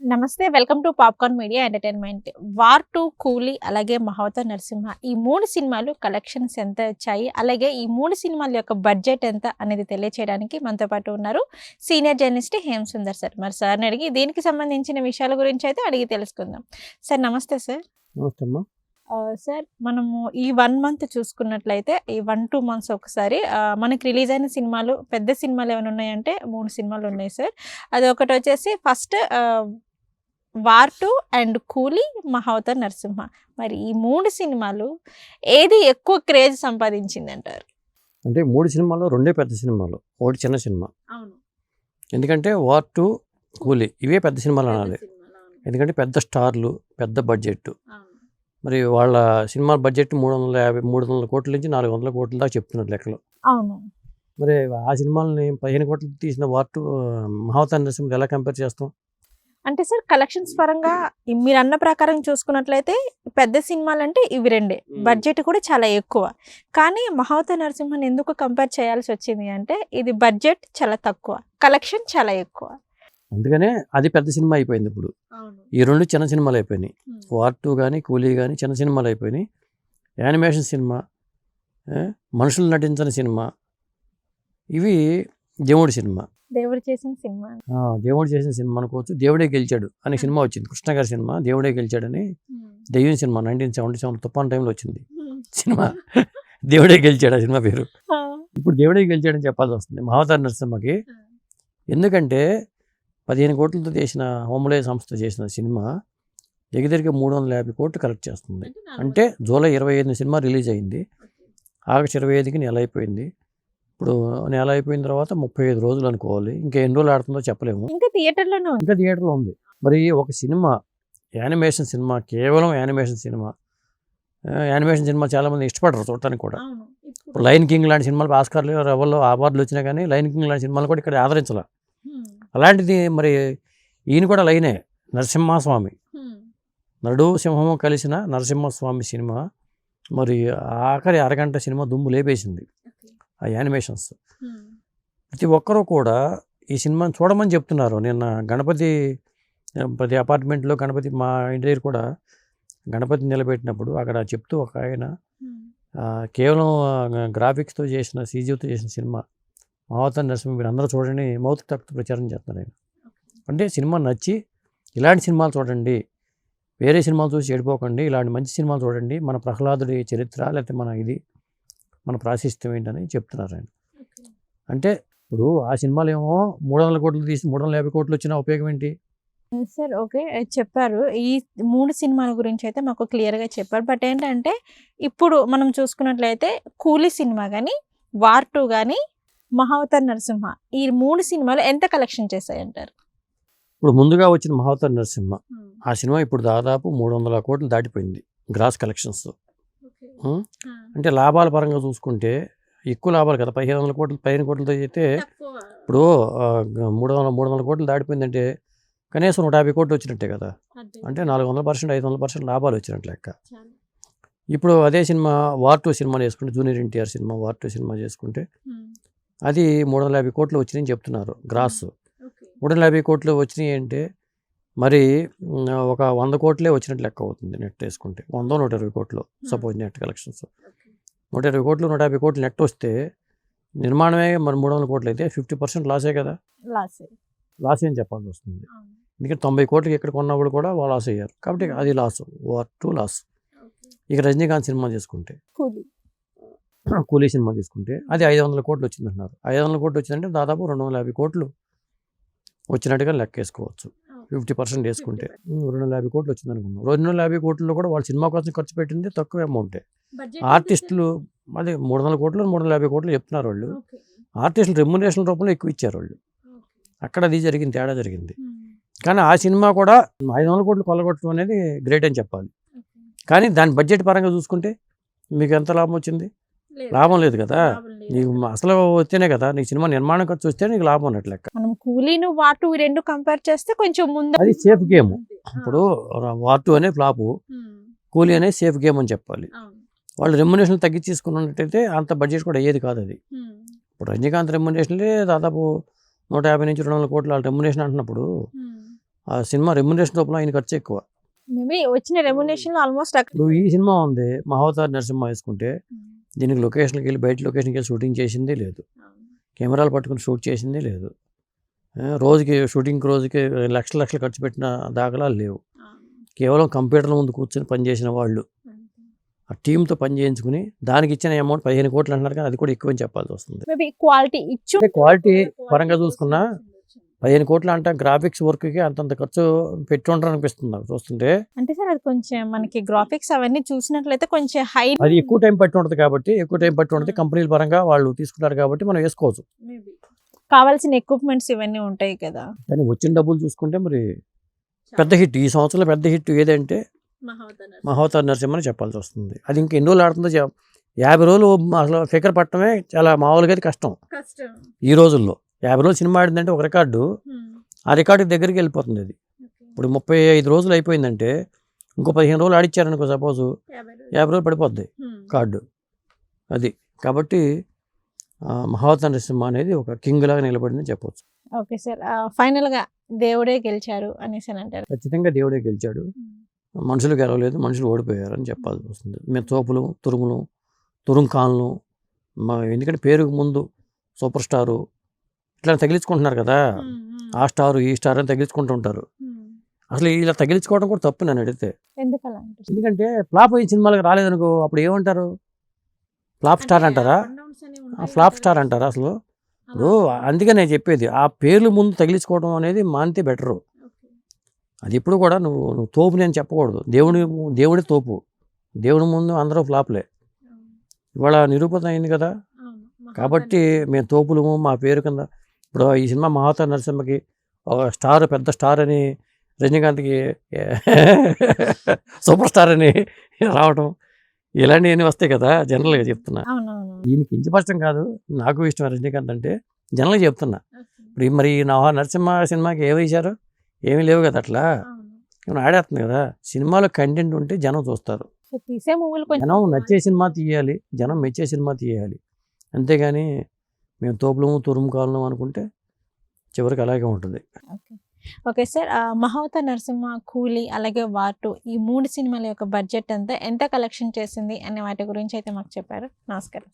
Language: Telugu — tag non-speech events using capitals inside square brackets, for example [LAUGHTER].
నమస్తే welcome to popcorn media entertainment. War two Coolie అలాగే మహావత నరసింహ ఈ మూడు సినిమాలు కలెక్షన్స్ ఎంత వచ్చాయి? అలాగే ఈ మూడు సినిమాల యొక్క బడ్జెట్ ఎంత అనేది తెలియచేయడానికి మనతో పాటు ఉన్నారు senior journalist Hem Sundar sir. మరి సార్ని అడిగి దీనికి సంబంధించిన విషయాల గురించి అయితే అడిగి తెలుసుకుందాం. సార్ నమస్తే సార్. నమస్తే అమ్మా. ఆ, సార్ మనము ఈ వన్ మంత్ చూసుకున్నట్లయితే ఈ వన్ టూ మంత్స్ ఒకసారి మనకి రిలీజ్ అయిన సినిమాలు పెద్ద సినిమాలు ఏమైనా ఉన్నాయంటే మూడు సినిమాలు ఉన్నాయి సార్. అది ఒకటి వచ్చేసి ఫస్ట్ వార్ టూ అండ్ కూలీ మహావతార్ నరసింహ. మరి ఈ మూడు సినిమాలు ఏది ఎక్కువ క్రేజ్ సంపాదించింది అంటారు అంటే మూడు సినిమాలు రెండే పెద్ద సినిమాలు ఒకటి చిన్న సినిమా. అవును. ఎందుకంటే వార్ టు కూలీ ఇవే పెద్ద సినిమాలు అనాలి. ఎందుకంటే పెద్ద స్టార్లు పెద్ద బడ్జెట్. మరి వాళ్ళ సినిమా బడ్జెట్ మూడు వందల యాభై మూడు వందల కోట్ల నుంచి నాలుగు వందల కోట్ల దాకా చెప్తున్నారు లెక్కలు. అవును. మరి ఆ సినిమాలని పదిహేను కోట్లు తీసిన వార్ టు మహావతార్ నరసింహ ఎలా కంపేర్ చేస్తాం? అంటే సార్ కలెక్షన్స్ పరంగా మీరు అన్న ప్రకారం చూసుకున్నట్లయితే పెద్ద సినిమాలు అంటే ఇవి రెండే. బడ్జెట్ కూడా చాలా ఎక్కువ. కానీ మహావత నరసింహన్ ఎందుకు కంపేర్ చేయాల్సి వచ్చింది అంటే ఇది బడ్జెట్ చాలా తక్కువ. కలెక్షన్ చాలా ఎక్కువ. అందుకనే అది పెద్ద సినిమా అయిపోయింది ఇప్పుడు. ఈ రెండు చిన్న సినిమాలు అయిపోయినాయి. వార్ టూ కానీ కూలీ కానీ చిన్న సినిమాలు అయిపోయినాయి. యానిమేషన్ సినిమా మనుషులు నటించిన సినిమా. ఇవి దేవుడి సినిమా. దేవుడు చేసిన సినిమా దేవుడు చేసిన సినిమా అనుకోవచ్చు. దేవుడే గెలిచాడు అనే సినిమా వచ్చింది. కృష్ణ గారి సినిమా దేవుడే గెలిచాడని దెయ్యం సినిమా నైన్టీన్ సెవెంటీ సెవెన్ తుఫాన్ టైంలో వచ్చింది. సినిమా. దేవుడే గెలిచాడు ఆ సినిమా పేరు. ఇప్పుడు దేవుడే గెలిచాడని చెప్పాల్సి వస్తుంది. మహావతార నరసింహకి. ఎందుకంటే పదిహేను కోట్లతో చేసిన హోమలయ సంస్థ చేసిన సినిమా దగ్గరికి మూడు వందల యాభై కోట్లు కలెక్ట్ చేస్తుంది. అంటే జూలై ఇరవై ఐదున సినిమా రిలీజ్ అయింది. ఆగస్టు ఇరవై ఐదుకి నెల అయిపోయింది. ఇప్పుడు నెల అయిపోయిన తర్వాత ముప్పై ఐదు రోజులు అనుకోవాలి. ఇంకా ఎన్ని రోజులు ఆడుతుందో చెప్పలేము. ఇంకా థియేటర్లోనే ఉంది. ఇంకా థియేటర్లో ఉంది. మరి ఒక సినిమా యానిమేషన్ సినిమా కేవలం యానిమేషన్ సినిమా. యానిమేషన్ సినిమా చాలామంది ఇష్టపడరు చూడటానికి కూడా. ఇప్పుడు లైన్ కింగ్ లాంటి సినిమాలు ఆస్కార్లు ఎవరిలో అవార్డులు వచ్చినా కానీ లైన్ కింగ్ లాంటి సినిమాలు కూడా ఇక్కడ ఆదరించాల. అలాంటిది మరి ఈయన కూడా లైనే నరసింహస్వామి. నడు సింహము కలిసిన నరసింహస్వామి సినిమా. మరి ఆఖరి అరగంట సినిమా దుమ్ము లేపేసింది. ఆ యానిమేషన్స్. ప్రతి ఒక్కరూ కూడా ఈ సినిమాని చూడమని చెప్తున్నారు. నిన్న గణపతి ప్రతి అపార్ట్మెంట్లో గణపతి మా ఇంటి దగ్గర కూడా గణపతి నిలబెట్టినప్పుడు అక్కడ చెప్తూ ఒక ఆయన కేవలం గ్రాఫిక్స్తో చేసిన సీజీతో చేసిన సినిమా మహావతార్ నరసింహ మీరు అందరూ చూడండి మౌత్ తక్కువ ప్రచారం చేస్తున్నారు ఆయన. అంటే సినిమా నచ్చి ఇలాంటి సినిమాలు చూడండి వేరే సినిమాలు చూసి చెడిపోకండి ఇలాంటి మంచి సినిమాలు చూడండి మన ప్రహ్లాదుడి చరిత్ర లేకపోతే మన ఇది మన ప్రాశస్త్యం ఏంటని చెప్తున్నారు ఆయన అంటే ఇప్పుడు ఆ సినిమాలు ఏమో మూడు వందల కోట్లు తీసి మూడు వందల యాభై కోట్లు వచ్చిన ఉపయోగం ఏంటి? Sir okay. చెప్పారు. ఈ మూడు సినిమాల గురించి అయితే మాకు క్లియర్గా చెప్పారు. బట్ ఏంటంటే ఇప్పుడు మనం చూసుకున్నట్లయితే కూలీ సినిమా కానీ వార్ టూ కానీ మహావతార్ నరసింహ ఈ మూడు సినిమాలు ఎంత కలెక్షన్ చేశాయి అంటారు ఇప్పుడు ముందుగా వచ్చిన మహావతార్ నరసింహ ఆ సినిమా ఇప్పుడు దాదాపు మూడు వందల కోట్లు దాటిపోయింది. గ్రాస్ కలెక్షన్స్ అంటే లాభాల పరంగా చూసుకుంటే ఎక్కువ లాభాలు కదా పదిహేను వందల కోట్లు పదిహేను కోట్లతో అయితే ఇప్పుడు మూడు వందల మూడు వందల కోట్లు దాటిపోయిందంటే కనీసం నూట యాభై కోట్లు వచ్చినట్టే కదా. అంటే నాలుగు వందల పర్సెంట్ ఐదు వందల పర్సెంట్ లాభాలు వచ్చినట్టు లెక్క. ఇప్పుడు అదే సినిమా వార్ టూ సినిమా చేసుకుంటే junior NTR cinema war two cinema చేసుకుంటే అది మూడు వందల యాభై కోట్లు వచ్చినాయని చెప్తున్నారు గ్రాస్. మూడు వందల యాభై కోట్లు వచ్చినాయి అంటే మరి ఒక వంద కోట్లే వచ్చినట్టు లెక్క అవుతుంది నెట్ వేసుకుంటే. వంద నూట ఇరవై కోట్లు సపోజ్ నెట్ కలెక్షన్స్. నూట ఇరవై కోట్లు నూట యాభై కోట్లు నెట్ వస్తే నిర్మాణమే మరి మూడు వందల కోట్లు అయితే ఫిఫ్టీ పర్సెంట్ లాసే కదా? లాస్ లాస్ అని చెప్పాల్సి వస్తుంది? ఎందుకంటే తొంభై కోట్లకి ఎక్కడ కొన్నప్పుడు కూడా వాళ్ళు లాస్ అయ్యారు. కాబట్టి అది లాస్ వార్ టూ లాస్. ఇక రజనీకాంత్ సినిమా చేసుకుంటే కూలీ. [CLEARS THROAT] కూలీ సినిమా తీసుకుంటే అది ఐదు వందల కోట్లు వచ్చిందంటున్నారు. ఐదు వందల కోట్లు వచ్చిందంటే దాదాపు రెండు వందల యాభై కోట్లు వచ్చినట్టుగా లెక్క వేసుకోవచ్చు. ఫిఫ్టీ పర్సెంట్ వేసుకుంటే. రెండు వందల యాభై కోట్లు వచ్చింది అనుకున్నాం రెండు వందల యాభై కోట్లలో కూడా వాళ్ళు సినిమా కోసం ఖర్చు పెట్టింది తక్కువ అమౌంటే ఆర్టిస్టులు అదే మూడు వందల కోట్లు మూడు వందల యాభై కోట్లు చెప్తున్నారు వాళ్ళు. ఆర్టిస్టులు రెమ్యునేషన్ రూపంలో ఎక్కువ ఇచ్చారు వాళ్ళు. అక్కడ అది జరిగింది తేడా జరిగింది. కానీ ఆ సినిమా కూడా ఐదు వందల కోట్లు కొల్లగొట్టడం అనేది గ్రేట్ అని చెప్పాలి. కానీ దాని బడ్జెట్ పరంగా చూసుకుంటే మీకు ఎంత లాభం వచ్చింది? లాభం లేదు కదా? నీకు అసలు వస్తేనే కదా? నీకు సినిమా నిర్మాణం ఖర్చు వస్తే నీకు లాభం ఉన్నట్టు లెక్క. మనం కూలీను వార్ టూ ఈ రెండు కంపేర్ చేస్తే కొంచెం ముందు అది సేఫ్ గేమ్. ఇప్పుడు వార్ టూ అనే ఫ్లాపు. కూలీ అనే సేఫ్ గేమ్ అని చెప్పాలి. వాళ్ళు రెమ్యునేషన్ తగ్గించి తీసుకున్నట్టయితే అంత బడ్జెట్ కూడా అయ్యేది కాదు అది. ఇప్పుడు రజనీకాంత్ రెమ్యునేషన్లే దాదాపు నూట యాభై నుంచి రెండు వందల కోట్ల రెమ్యునేషన్ అంటున్నప్పుడు ఆ సినిమా రెమ్యునరేషన్ రూపంలో ఆయన ఖర్చు ఎక్కువ. వచ్చిన రెమ్యునేషన్ ఆల్మోస్ట్ ఇప్పుడు ఈ సినిమా ఉంది మహావతార్ నరసింహ వేసుకుంటే. దీనికి లొకేషన్కి వెళ్ళి బయట లొకేషన్కి వెళ్ళి షూటింగ్ చేసిందే లేదు. కెమెరాలు పట్టుకుని షూట్ చేసిందే లేదు. రోజుకి షూటింగ్ రోజుకి లక్షల లక్షలు ఖర్చు పెట్టిన దాఖలాలు లేవు. కేవలం కంప్యూటర్ల ముందు కూర్చొని పనిచేసిన వాళ్ళు ఆ టీంతో పని చేయించుకుని దానికి ఇచ్చిన అమౌంట్ పదిహేను కోట్లు అంటున్నారు కానీ అది కూడా ఎక్కువ అని చెప్పాల్సి వస్తుంది. క్వాలిటీ క్వాలిటీ పరంగా చూసుకున్నా పదిహేను కోట్లు అంటే గ్రాఫిక్స్ వర్క్కి అంతంత ఖర్చు పెట్టి ఉంటారు అనిపిస్తుంది నాకు చూస్తుంటే. అంటే సార్ అది కొంచెం మనకి గ్రాఫిక్స్ అవన్నీ చూసినట్లయితే కొంచెం హై అది ఎక్కువ టైం పట్టి ఉంటుంది కాబట్టి ఎక్కువ టైం పట్టి ఉంటుంది కంపెనీల పరంగా వాళ్ళు తీసుకుంటారు కాబట్టి మనం వేసుకోవచ్చు. కావాల్సిన ఎక్విప్మెంట్స్ ఇవన్నీ ఉంటాయి కదా. కానీ వచ్చిన డబ్బులు చూసుకుంటే మరి పెద్ద హిట్. ఈ సంవత్సరంలో పెద్ద హిట్ ఏదంటే మహోతార్ నరసింహ. అని చెప్పాల్సి వస్తుంది. అది ఇంకా ఎన్ని రోజులు ఆడుతుందో యాభై రోజులు అసలు ఫిగర్ పట్టడమే చాలా మామూలుగా కష్టం. ఈ రోజుల్లో. యాభై రోజులు సినిమా ఆడిందంటే ఒక రికార్డు. ఆ రికార్డు దగ్గరికి వెళ్ళిపోతుంది అది. ఇప్పుడు ముప్పై ఐదు రోజులు అయిపోయిందంటే ఇంకో పదిహేను రోజులు ఆడిచ్చారనుకో సపోజ్ యాభై రోజులు. పడిపోద్ది కార్డు. అది. కాబట్టి ఆ, మహావతార్ నరసింహ అనేది ఒక కింగ్ లాగా నిలబడిందని చెప్పవచ్చు ఓకే సార్. ఫైనల్గా దేవుడే గెలిచారు అనేసి అని అంటారు. ఖచ్చితంగా దేవుడే గెలిచాడు. మనుషులు గెలవలేదు మనుషులు ఓడిపోయారు అని చెప్పాల్సి వస్తుంది. మేము తోపులు తురుములు తురుంకాన్లు మా ఎందుకంటే పేరుకు ముందు సూపర్ స్టారు ఇట్లా తగిలించుకుంటున్నారు కదా. ఆ స్టారు ఈ స్టార్ అని తగిలించుకుంటూ ఉంటారు. అసలు ఇలా తగిలించుకోవడం కూడా తప్పు నన్ను అడిగితే? ఎందుకంటే ఫ్లాప్ అయిన సినిమాలకు రాలేదనుకో అప్పుడు ఏమంటారు? ఫ్లాప్ స్టార్ అంటారా? ఫ్లాప్ స్టార్ అంటారా అసలు? ఇప్పుడు అందుకే నేను చెప్పేది ఆ పేర్లు ముందు తగిలించుకోవడం అనేది మానితే బెటరు. అది ఎప్పుడు కూడా నువ్వు నువ్వు తోపు నేను చెప్పకూడదు. దేవుడి దేవుడి తోపు. దేవుడి ముందు అందరూ ఫ్లాప్లే. ఇవాళ నిరూపణ అయింది కదా. కాబట్టి మేము తోపులము మా పేరు కింద ఇప్పుడు ఈ సినిమా మహాతా నరసింహకి ఒక స్టార్ పెద్ద స్టార్ అని రజనీకాంత్కి సూపర్ స్టార్ అని రావటం ఇలాంటివన్నీ వస్తాయి కదా జనరల్గా చెప్తున్నా. దీనికి కించపరచడం కాదు నాకు ఇష్టం రజనీకాంత్ అంటే జనరల్గా చెప్తున్నా. ఇప్పుడు మరి నా నరసింహ సినిమాకి ఏమి వేశారు? ఏమీ లేవు కదా అట్లా. ఏమైనా ఆడేస్తుంది కదా. సినిమాలో కంటెంట్ ఉంటే జనం చూస్తారు. జనం నచ్చే సినిమా తీయాలి జనం మెచ్చే సినిమా తీయాలి. అంతేగాని మేము తోపులము తురుము కాలం అనుకుంటే చివరికి అలాగే ఉంటుంది. Okay. Okay sir Mahavatar Narasimha Coolie అలాగే వాటు ఈ మూడు సినిమాల యొక్క బడ్జెట్ అంతా ఎంత కలెక్షన్ చేసింది అనే వాటి గురించి అయితే మాకు చెప్పారు. నమస్కారం.